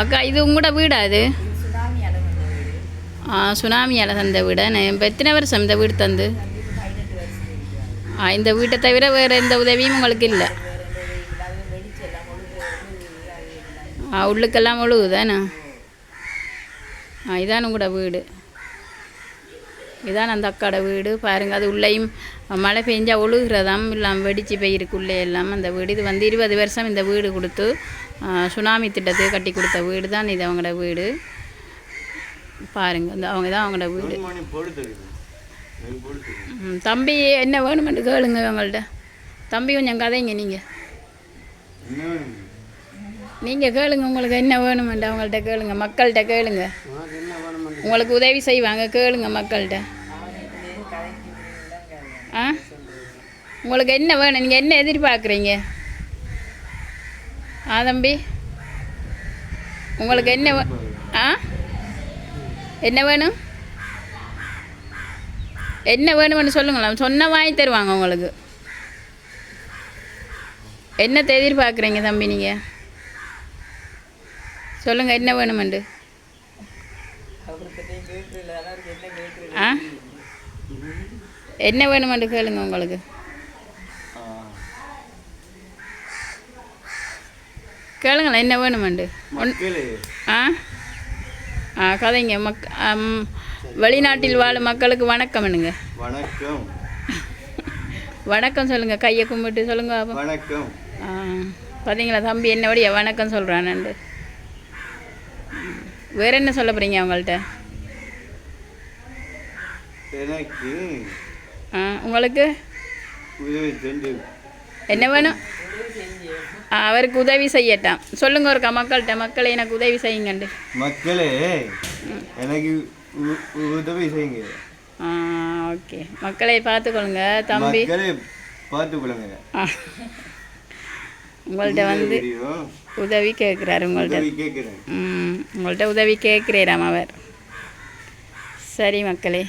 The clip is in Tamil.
அக்கா இது உங்களோட வீடா இது சுனாமியால வந்த வீடு சுனாமியால் தந்த வீடா? இப்போ எத்தனை வருஷம் இந்த வீடு தந்து? ஆ, இந்த வீட்டை தவிர வேறு எந்த உதவியும் உங்களுக்கு இல்லை. ஆ உள்ளுக்கெல்லாம் முழுகுதானே ஆ இதான் உங்களோட வீடு. இதான் அந்த அக்காட வீடு. பாருங்க அது உள்ளேயும் மழை பெஞ்சா ஒழுகிறதாம். இல்லாமல் வெடிச்சு போயிருக்குள்ளே எல்லாம் அந்த வீடு. இது வந்து இருபது வருஷம் இந்த வீடு கொடுத்து சுனாமி திட்டத்துக்கு கட்டி கொடுத்த வீடு தான் இது அவங்களோட வீடு. பாருங்க இந்த அவங்க தான் அவங்களோட வீடு. தம்பி என்ன வேணுமென்று கேளுங்க அவங்கள்ட்ட தம்பி கொஞ்சம் கதைங்க நீங்கள் நீங்கள் கேளுங்க உங்களுக்கு என்ன வேணுமெண்டு அவங்கள்ட்ட கேளுங்க மக்கள்கிட்ட கேளுங்க. உங்களுக்கு உதவி செய்வாங்க கேளுங்க மக்கள்கிட்ட. ஆ? உங்களுக்கு என்ன வேணும்? நீங்கள் என்ன எதிர்பார்க்குறீங்க? ஆ தம்பி? உங்களுக்கு என்ன வே- ஆ? என்ன வேணும்? என்ன வேணும்னு சொல்லுங்களேன். சொன்ன வாங்கி தருவாங்க உங்களுக்கு. என்னத்தை எதிர்பார்க்குறீங்க தம்பி நீங்கள் சொல்லுங்கள் என்ன வேணுமெண்டு அவர்கிட்ட கேட்கல அவருக்கு என்ன கேட்கறது ஆ என்ன வேணுமெண்டு கேளுங்க உங்களுக்கு. கேளுங்களேன் என்ன வேணுமெண்டு ஒன் ஆ? ஆ கதைங்க. மக் வெளிநாட்டில் வாழும் மக்களுக்கு வணக்கம் என்னங்க. வணக்கம். வணக்கம் சொல்லுங்கள் கையை கும்பிட்டு சொல்லுங்க. வணக்கம். ஆ பார்த்தீங்களா தம்பி என்னபடியா வணக்கம் சொல்கிறானண்டு வேற என்ன சொல்ல போகிறீங்க அவங்கள்ட்ட? எனக்கு ஆ உங்களுக்கு என்ன வேணும் அவருக்கு உதவி செய்யட்டாம் சொல்லுங்க ஒருக்கா மக்கள்கிட்ட மக்களை எனக்கு உதவி செய்யுங்கண்டு மக்களே எனக்கு உதவி செய்யுங்க ஆ ஓகே மக்களை பார்த்துக்கொள்ளுங்க தம்பி பார்த்துக்கொள்ளுங்க. உங்கள்கிட்ட வந்து உதவி கேட்குறாரு உங்கள்கிட்ட ம் உங்கள்கிட்ட உதவி கேட்குறாராம் அவர் சரி மக்களே